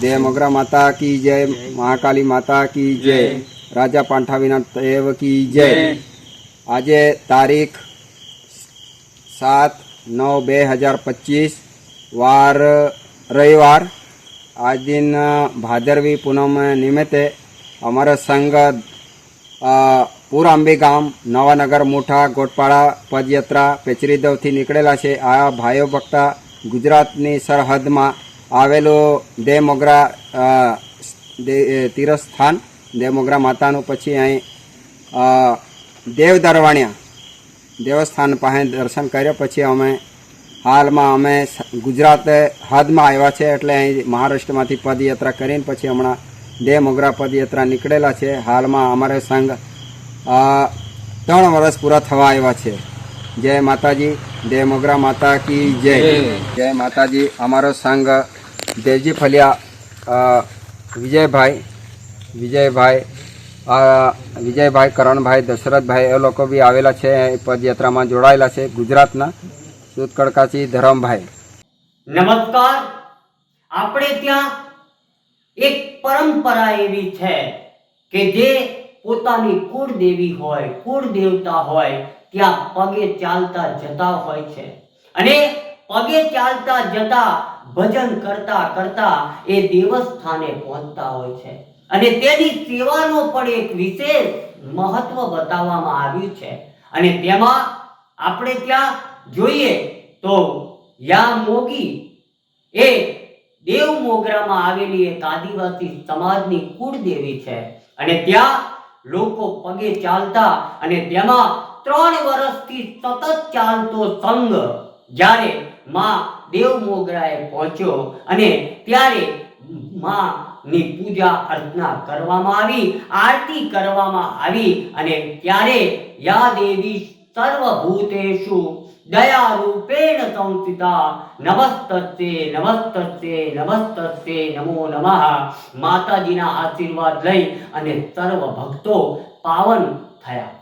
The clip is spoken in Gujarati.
દેવ મોગરા માતા કી જય મહાકાલી માતા કી જય રાજા પાંઠાવીના દેવ કી જય. આજે તારીખ સાત નવ બે હજાર પચીસ વાર રવિવાર. આજ દિન ભાદરવી પૂનમ નિમિત્તે અમારો સંઘ પૂર આંબી ગામ નવાનગર મોઠા ગોટપાડા પદયાત્રા પેચરીદવથી નીકળેલા છે. આ ભાઈઓ ભક્તા ગુજરાતની સરહદમાં આવેલું દેવમોગરા તીર્થસ્થાન દેવમોગરા માતાનું પછી અહીં દેવ દરવાણિયા દેવસ્થાન પાસે દર્શન કર્યા. પછી અમે હાલમાં અમે ગુજરાત હદમાં આવ્યા છે એટલે અહીં મહારાષ્ટ્રમાંથી પદયાત્રા કરીને પછી હમણાં દેવ મોગરા પદયાત્રા નીકળેલા છે. હાલમાં અમારે સંઘ ત્રણ વર્ષ પૂરા થવા આવ્યા છે. જય માતાજી દેવ મોગરા માતા કી જય. જય માતાજી અમારો સંઘ દેવજી ફલિયા વિજયભાઈ વિજયભાઈ વિજયભાઈ કરણભાઈ, દશરથભાઈ, એ લોકો બી આવેલા છે પદયાત્રામાં જોડાયેલા છે, ગુજરાતના સુતકડકાચી ધરમભાઈ. નમસ્કાર. આપણે ત્યાં એક પરંપરા એવી છે કે જે પોતાની કુળદેવી હોય કુળ દેવતા હોય, ત્યાં પગે ચાલતા જતા હોય છે. અને પગે ચાલતા જતા ભજન કરતા કરતા એ દેવસ્થાને પહોંચતા હોય છે. અને તેની સેવાનો પણ એક વિશેષ મહત્વ બતાવવામાં આવ્યું છે. અને તેમાં આપણે ત્યાં જોઈએ તો યા મોગી એ દેવ મોગરામાં આવેલી એક આદિવાસી સમાજની કુળદેવી છે. અને ત્યાં લોકો પગે ચાલતા અને તેમાં ત્રણ વર્ષથી સતત ચાલતો સંઘ જ્યારે માં દેવ મોગરાએ પહોંચ્યો અને ત્યારે માં ની પૂજા અર્ચના કરવામાં આવી, આરતી કરવામાં આવી અને ત્યારે યા દેવી સર્વભૂતેષુ દયારૂપેણ સંસ્થિતા નમસ્તે નમસ્તે નમસ્તે નમો નમઃ. માતાજીના આશીર્વાદ લઈ અને સર્વ ભક્તો પાવન થયા.